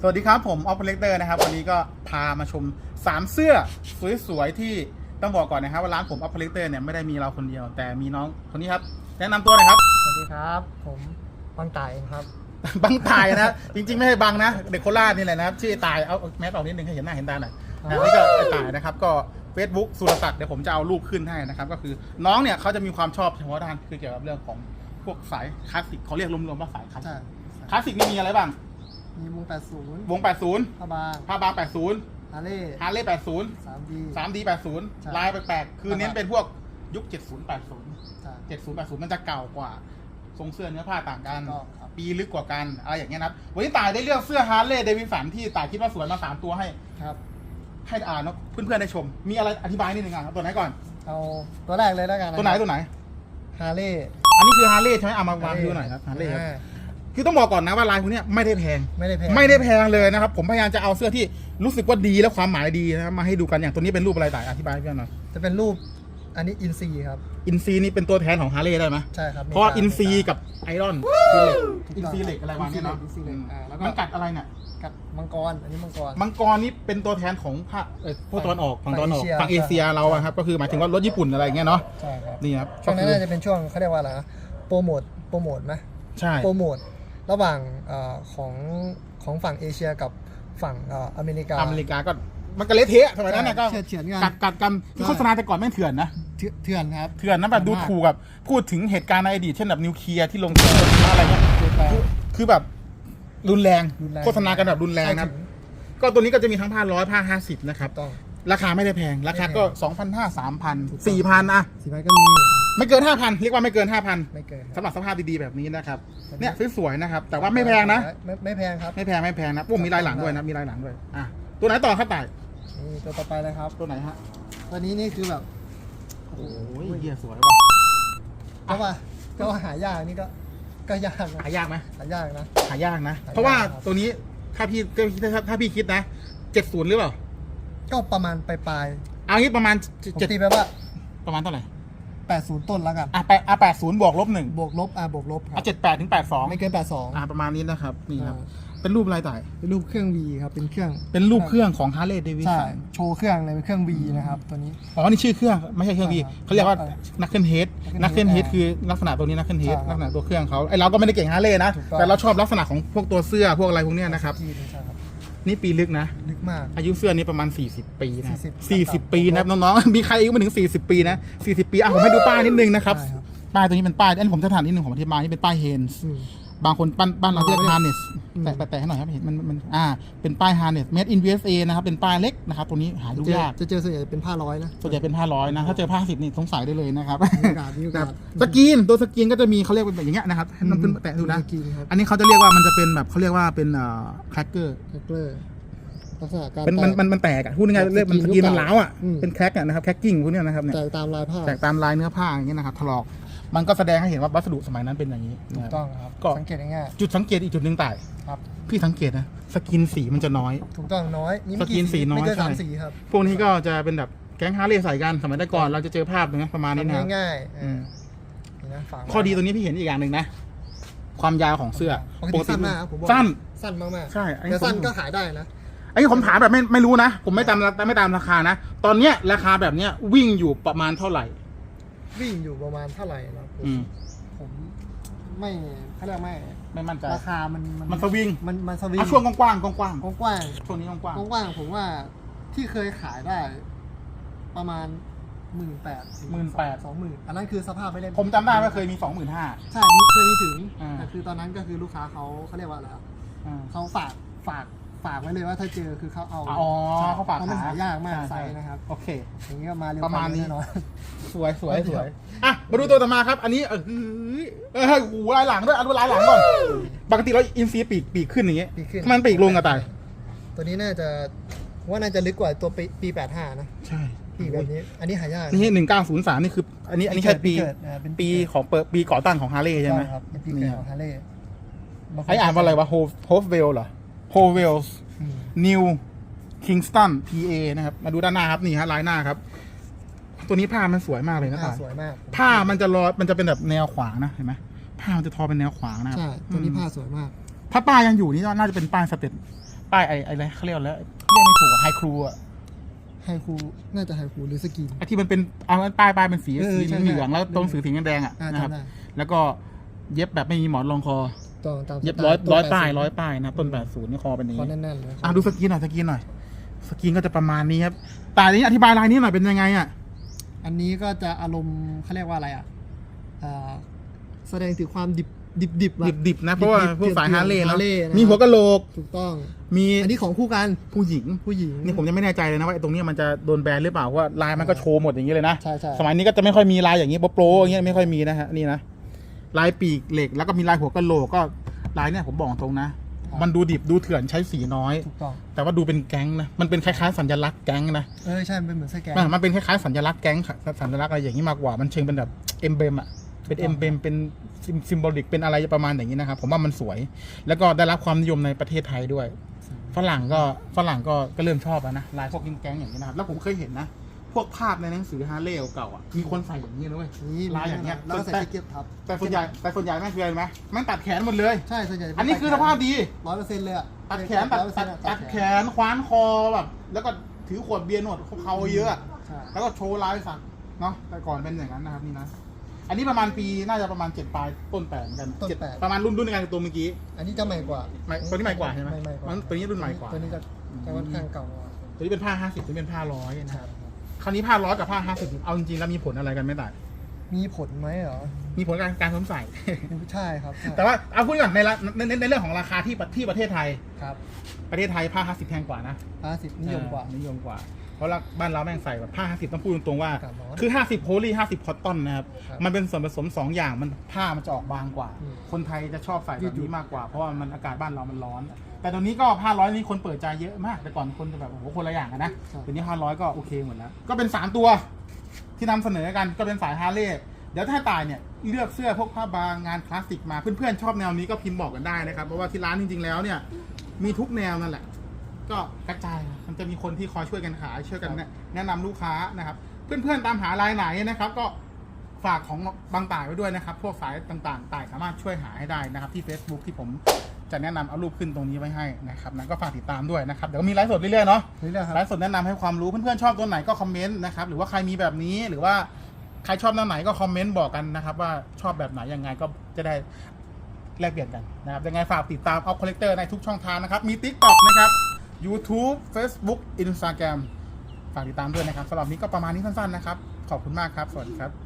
สวัสดีครับผมออฟเลกเตอร์นะครับ วันนี้ก็พามาชม 3 เสื้อสวยๆที่ต้องบอกก่อนนะครับว่าร้านผมออฟเลกเตอร์เนี่ยไม่ได้มีเราคนเดียว แต่มีน้องคนนี้ครับ แนะนำตัวหน่อยครับ สวัสดีครับ ผมบางไก่ครับ บังตายนะ จริงๆ ไม่ใช่บังนะ เด็กโคราชนี่แหละนะครับ ชื่อไอ้ตายเอาแมสออกนิดนึงให้เห็นหน้าเห็นตาหน่อยนะนี่ก็ไอ้ตายนะครับก็ Facebook สุรศักดิ์เดี๋ยวผมจะเอารูปขึ้นให้นะครับ ก็คือน้องเนี่ยเขาจะมีความชอบเฉพาะด้านคือเกี่ยวกับเรื่องของพวกสายคลาสสิกเขาเรียกรวมๆว่าสายคลาสสิใช่กคลาสสิกนี่มีอะไรบ้าง มีวง80วง 80ผ้าบางผ้าบาง 80ฮาร์เลย์ฮาร์เลย์80 3D 3D ใช่ 80ลายแปลกๆคือเน้นเป็นพวกยุค 70 80 ใช่ 70 80 มันจะเก่ากว่า ทรงเสื้อเนื้อผ้าต่างกัน ถูกต้องครับ ปีลึกกว่ากัน อะไรอย่างเงี้ยนะครับ วันนี้ตายได้เลือกเสื้อฮาร์เลย์เดวิสันที่ตายคิดว่าสวยมา3ตัวให้ ครับ ให้อ่านเนอะเพื่อนๆได้ชม มีอะไรอธิบายนิดนึงอะตัวไหนก่อน เอาตัวแรกเลยแล้วกันะตัวไหนตัวไหน ฮาร์เลย์อันนี้คือฮาร์เลย์ใช่ไหมเอามาวางดูหน่อยครับฮาร์เลย์ครับ คือต้องบอกก่อนนะว่าลายพวกเนี้ยไม่ได้แพง ไม่ได้แพงไม่ได้แพงเลยนะครับ ผมพยายามจะเอาเสื้อที่รู้สึกว่าดีและความหมายดีนะครับมาให้ดูกันอย่างตัวนี้เป็นรูปอะไรต่ายอธิบายให้เพื่อนหน่อยจะเป็นรูปอันนี้อินซีครับ อินซีนี่เป็นตัวแทนของฮาร์เลย์ได้ไหมใช่ครับเพราะว่าอินซีกับกับไอรอนคือเหล็กถูกอินต้องซีเหล็กอะไรวะเนี่ยเนาะอินซีเหล็กอ่าแล้วก็มันกัดอะไรเนี่ยกับมังกรอันนี้มังกรมังกรนี่เป็นตัวแทนของภาคเอ่อพวกตะวันออกฝั่งตะวันออกฝั่ฝั่งงเอเอเชีเชียยเราอะครับก็คือหมายถึงว่ารถญี่ปุ่นอะไรอย่างเงี้ยเนาะใช่ครับนี่ครับช่วงนั้นก็คือน่าจะเป็นช่วงเขาเรียกว่าอะไรนะโปรโมทโปรโมทไหมใช่โปรโมท ระหว่างเอ่อของของฝั่งเอเชียกับฝั่งเอ่ออเมริกา อเมริกาก็มันก็เละเทะสมัยนั้นนะก็เฉือนเฉือนกันกัดกัดกันที่โฆษณาแต่ก่อนแม่งเถื่อนนะเถื่เถื่อนครับเถื่อนนะแบบดูถูกแบบพูดถึงเหตุการณ์ในอดีตเช่นแบบนิวเคลียร์ที่ลงเครื่องอะไรเงี้ยถูกต้องคือแบบรุนแรงรุนแรงโฆษณากันแบบรุนแรงนะครับก็ตัวนี้ก็จะมีทั้งผ้าร้อยผ้าห้าสิบนะครับต้องราคาไม่ได้แพง ราคาก็ไม่แพงสองพันห้าสามพันถูกต้องสี่พันอะสีไม้ก็มี ไม่เกินห้าพันเรียกว่าไม่เกินห้าพันไม่เกินคสำหรับสภาพดีๆแบบนี้นะครับแบบนี้เนี่ยสวยๆนะครับ แต่ว่าไม่แพงนะ ไม่ไม่แพงครับไม่แพงไม่แพงนะปุ๊บมีลายหลังด้วยนะมีลายหลังด้วยอะตัวไหนต่อครับต่ายนี่ตัวต่อไปเลยครับ ตัวไหนฮะตัวนี้นี่คือแบบโอ้ยเฮียสวยว่ะก็ว่าก็ว่าหายากนี่ก็ ก็ยากนะหายากไหมหายากนะ หายากนะหายากเพราะว่าครับตัวนี้ถ้าพี่ถ้าถ้าพี่คิดนะเจ็ดศูนย์หรือเปล่าก็ประมาณปลายเอางี้ประมาณๆผมเจ็ดตีไปว่าประมาณเท่าไหร่ 80 ต้นแล้วกัน อะแปดอะแปดศูนย์บวกลบหนึ่งบวกลบอะบวกลบครัอะบเจ็ดแปดถึงแปดสองไม่เกิน 82อะประมาณนี้นะครับนี่ครับอ่าเป็นรูปอะไรต่ายเป็นรูปเครื่อง V ครับเป็นเครื่องเป็นรูปเครื่องของ Harley Davidson ใช่โชว์เครื่องเลยเป็นเครื่อง V นะครับตัวนี้ อ๋อนี่ชื่อเครื่องไม่ใช่เครื่องวีอ่าเขาเรียกว่าเออนักเคลื่อนเฮดนันักกเคเคลื่ลื่ออนนเฮเฮดดคือลักษณะตัวนี้นักเคลื่อนเฮดใช่ครับลักษณะตัวเครื่องเขาไอเราก็ไม่ได้เก่งฮาร์เลย์นะถูกต้อง แต่เราชอบลักษณะของพวกตัวเสื้อพวกอะไรพวกเนี้ยนะครับจีนใช่ครับ นี่ปีลึกนะ ลึกมาก อายุเสื้อนี้ประมาณ 40 ปีนะ40 40 ปีนะครับน้องๆ มีใครอายุไม่ถึง 40 ปีนะ 40 ปีอะผมให้ดูป้ายนิดนึงนะครับใช่ครับ ป้ายตัวนี้เป็นป้ายอันนี้ผมจะถามนิดนึงผมอธิบายนี่เป็นป้ายเฮนส์อืม บางคนบ้านบ้านเราเรียกอืมฮาร์เนส อืมแต่แต่ให้หน่อยครับเห็นมันมันอ่าเป็นป้ายฮาร์เนส made in USA นะครับเป็นป้ายเล็กนะครับตัวนี้หาดูจะเจอยากจะเจอส่วนใหญ่เป็นผ้าร้อยนะส่วนใหญ่เป็นผ้าร้อยนะถ้าเจอผ้าสิบนี่สงสัยได้เลยนะครับมีโอกาสมีโอกาสสกรีนตัวสกรีนก็จะมีเขาเรียกเป็นแบบอย่างเงี้ยนะครับให้น้องขึ้นแตะดูนะสกรีนครับอันนี้เขาจะเรียกว่ามันจะเป็นแบบเขาเรียกว่าเป็นเอ่อแครกเกอร์แคคเกอร์ลักษณะการเป็นมันแตกมันมันแตกอะพูดง่ายๆเรียกมันสสกกรีรีนนมันล้าวอะอืมเป็นแครกอะนะครับแครกกิ้งพวกเนี้ยนะครับเนี่ยแตกตามลายผ้าแตกตามลายเนื้อผ้าอย่างเงี้ยนะครับถลอกมันก็แสดงให้เห็นว่าวัสดุสมัยนั้นเป็นอย่างนี้ถูนะกครับต้องครับก็สังเกตง่ายจุดสังเกตอีกจุดหนึ่งต่ายๆครับ พี่สังเกตนะสกินสีมันจะน้อย ถูกต้องน้อยนี่ไม่สกรีนสีน้อยไม่เกินใช่ สามสีครับพวกนี้ก็จะเป็นแบบแก๊งฮาร์เลย์ใส่กันสมัยแต่ก่อนเราจะเจอภาพอย่างเงี้ยประมาณนี้นะทำง่ายๆอืมนี่นะฝากไว้ ข้อดีตัวนี้พี่เห็นอีกอย่างหนึ่งนะ ความยาวของเสื้อปกติสั้นมากครับผมบอกสั้น สั้นมากๆใช่อันนี้ แต่สั้นผมก็ขายได้นะอันนี้ผมถามแบบไม่ไม่รู้นะ ผมไม่ตามไม่ตามราคานะ ตอนเนี้ยราคาแบบเนี้ยวิ่งอยู่ประมาณเท่าไหร่ วิ่งอยู่ประมาณเท่าไหร่นะผมอืมผมไม่เขาเรียกไม่ไม่มั่นใจ ราคามันมันสวิง มันมันสวิงเอาช่วงกว้างๆกว้างกว้างๆช่วงนี้กว้างๆกว้างๆผมว่าที่เคยขายได้ ประมาณหมื่นแปด18,000 สองหมื่นอันนั้นคือสภาพไม่ได้ๆผมจำได้ว่าเคยมีสองหมื่นห้า ใช่มีเคยมีถึงอ่า แต่คือตอนนั้นก็คือลูกค้าเขาเขาเรียกว่าอะไรครับเขาฝากฝาก ฝากไว้เลยว่าถ้าเจอคือเขาเอาอ๋อใช่เขาฝากเพราะมันหหายากมากใช่ไซส์นะครับ โอเค อย่างนี้ก็มาเร็วประมาณนี้แน่นอนสวยสวยไม่เดี๋สยววยอะมาดูตัวต่อมาครับ อันนี้เออเออหูลายหลังด้วยเอาดูลายหลังก่อนปกติเราอินซีปีกปีกขึ้นอย่างเงี้ยปีกขึ้นทำไมมันปีกลงอะตายตัวนี้น่าจะว่าน่าจะลึกกว่าตัวปีปีแปดห้านะใช่ปีกแบบนี้ อันนี้หายากนี่หนึ่งเก้าศูนย์สามนี่คือ อันนี้อันนี้แค่ปีเกิดอ่าเป็นปีของเปิดปีก่อตั้งของฮาร์เลย์ใช่ไหมครับเป็นปีเกิดของฮาร์เลย์ไออ่านว่าอะไรวะโฮโฮฟเวลเหรอ โฮเวลส์อืมนิวคิงสตัน PA นะครับ มาดูด้านหน้าครับ นี่ฮะลายหน้าครับ ตัวนี้ผ้ามันสวยมากเลยนะผ้าตายสวยมาก ผ้ามันจะรอมันจะเป็นแบบแนวขวางนะ เห็นไหมผ้ามันจะทอเป็นแนวขวางนะครับใช่ ตัวนี้อืมผ้าสวยมาก ถ้าป้ายยังอยู่นี่น่าจะเป็นป้ายสเต็ปป้ายไอ้ไอ้อะไรเขาเรียกอะไรเรียกไม่ถูกไฮครูอะไฮคูน่าจะไฮคูหรือสกินไอ้ที่มันเป็นเอาป้ายป้ายเป็นสีเออสีใช่เหลืองใช่แล้วตรงสีสีแดงๆอะอ่านะครับจำได้แล้วก็เย็บแบบไม่มีหมอนรองคอ ต่อตามสไตล์เย็บร้อยต้นร้อย80ป้ายร้อยป้ายนะครับต้นแปดศูนย์นี่คอเป็นอย่างคอนี้แน่นๆเลยอะดูสกรีนหน่อยสกรีนหน่อย สกรีนก็จะประมาณนี้ครับแต่อันนี้อธิบายลายนี้หน่อยเป็นยังไงอะอันนี้ก็จะอารมณ์เขาเรียกว่าอะไรอะอ่าแสดงถึงความดิบดิบดิบอะดิบๆนะเพราะว่าดิบๆพวกสายเถื่อนๆฮาร์เลย์เนอะ Harley นะครับมีหัวกะโหลกถูกต้อง มีอันนี้ของคู่กันผู้หญิงผู้หญิงนี่ผมยังไม่แน่ใจเลยนะว่าไอ้ตรงเนี้ยมันจะโดนแบนหรือเปล่าเพราะว่าลายมันก็โชว์หมดอย่างนี้เลยนะใช่ใช่สมัยนี้ก็จะไม่ค่อยมีลายอย่างนี้โปรๆอย่างเงี้ยไม่ค่อยมีนะฮะนี่นะ ลายปีกเหล็ก แล้วก็มีลายหัวกะโหลกก็ลายเนี่ยผมบอกตรงนะ มันดูดิบดูเถื่อนใช้สีน้อย ถูกต้อง แต่ว่าดูเป็นแก๊งนะมันเป็นคล้ายๆสัญลักษณ์แก๊งนะเออใช่มันเป็นเหมือนสแกนมันมันเป็นคล้ายๆสัญลักษณ์แก๊งค่ะสัญลักษณ์อะไรอย่างนี้มากกว่ามันเชิงเป็นแบบเอ็มเบมอะเป็นเอ็มเบมเป็นซิมโบลิกเป็นอะไรประมาณอย่างนี้นะครับผมว่ามันสวย แล้วก็ได้รับความนิยมในประเทศไทยด้วย ฝรั่งก็ฝรั่งก็ก็เริ่มชอบแล้วนะลายพวกแก๊งๆอย่างนี้นะครับแล้วผมเคยเห็นนะพ วกภาพในหนังสือฮาร์เลย์เก่าๆอะมีคนใส่อย่างนี้นะเว้ยนี่ลายอย่างเงี้ยแล้วก็ใส่แต่แจ็คเก็ตทับแต่ส่วนใหญ่แต่ส่วนใหญ่แม่งคืออะไรไหมแม่งตัดแขนหมดเลยใช่ส่วนใหญ่อันนี้คือสภาพดีร้อยเปอร์เซ็นต์เลยอะตัดแขนตัด100%ตัดอะตัดแขนคว้านคอแบบแล้วก็ถือขวดเบียร์หนวดเขาเยอะอะใช่แล้วก็โชว์ลายสักเนาะแต่ก่อนเป็นอย่างนั้นนะครับนี่นะอันนี้ประมาณปีน่าจะประมาณเจ็ดปลายต้นแปดเหมือนกันเจ็ดประมาณรุ่นรุ่นในการตัวเมื่อกี้อันนี้จะใหม่กว่าใหม่ตัวนี้ใหม่กว่าใช่ไหมใหม่กว่าตัวนี้รุ่นใหม่กว่าตัวนี้จะจะค่อนข้างเก่ากว่าตัวนี้เป็นผ้าห้าสิบตัวนี้เป็นผ้าร้อยนะคครัรับบ คราวนี้ผ้าร้อยกับผ้าห้าสิบเอาจริงๆแล้วมีผลอะไรกันไหมต่ายมีผลไหมเหรอมีผลการการสวมใส่ ใช่ครับใช่แต่ว่าเอาพูดก่อนในละในในในเรื่องของราคาที่ประที่ประเทศไทย ครับประเทศไทยผ้าห้าสิบแพงกว่านะห้าสิบนิยมกว่า เออนิยมกว่า เพราะละบ้านเราแม่งใส่แบบผ้าห้าสิบต้องพูดตรงๆว่าอากาศร้อนคือห้าสิบโพลีห้าสิบคอตตอนนะครับ ครับ มันเป็นส่วนผสมสองอย่างมันผ้ามันจะออกบางกว่าอืมคนไทยจะชอบใส่ยืแบดบหยุ่นี้นมากกว่า เพราะว่ามันอากาศบ้านเรามันร้อน แต่ตอนนี้ก็ผ้าร้อยนี่คนเปิดใจเยอะมาก แต่ก่อนคนจะแบบโอ้โหคนละอย่างกันนะเดี๋ยวนี้ผ้าร้อยก็โอเคหมดแล้ว ก็เป็นสามตัวที่นำเสนอกันก็เป็นสายฮาร์เลย์เดี๋ยวถ้าตายเนี่ยเลือกเสื้อพวกผ้าบางงานคลาสสิกมาเพื่อนๆชอบแนวนี้ก็พิมพ์บอกกันได้นะครับเพราะว่าที่ร้านจริงๆแล้วเนี่ยมีทุกแนวนั่นแหละ ก็กระจายมันจะมีคนที่คอยช่วยกันขายช่วยกันแนะแนะนำลูกค้านะครับ เพื่อนๆตามหาลายไหนนะครับ ก็ฝากของบางต่ายไว้ด้วยนะครับ พวกสายต่างๆต่ายสามารถช่วยหาให้ได้นะครับที่ Facebook ที่ผม จะแนะนำเอารูปขึ้นตรงนี้ไว้ให้นะครับนั้นก็ฝากติดตามด้วยนะครับเดี๋ยวมีไลฟ์สดเรื่อยๆเนาะ นี่แหละครับไลฟ์สดแนะนำให้ความรู้เพื่อนๆชอบตัวไหนก็คอมเมนต์นะครับหรือว่าใครมีแบบนี้หรือว่าใครชอบแนวไหนก็คอมเมนต์บอกกันนะครับว่าชอบแบบไหนยังไงก็จะได้แลกเปลี่ยนกันนะครับยังไงฝากติดตามเอาคอลเลกเตอร์ในทุกช่องทางนะครับ มี TikTok นะครับ YouTube Facebook Instagram ฝากติดตามด้วยนะครับสำหรับนี้ก็ประมาณนี้สั้นๆนะครับ ขอบคุณมากครับ สวัสดีครับ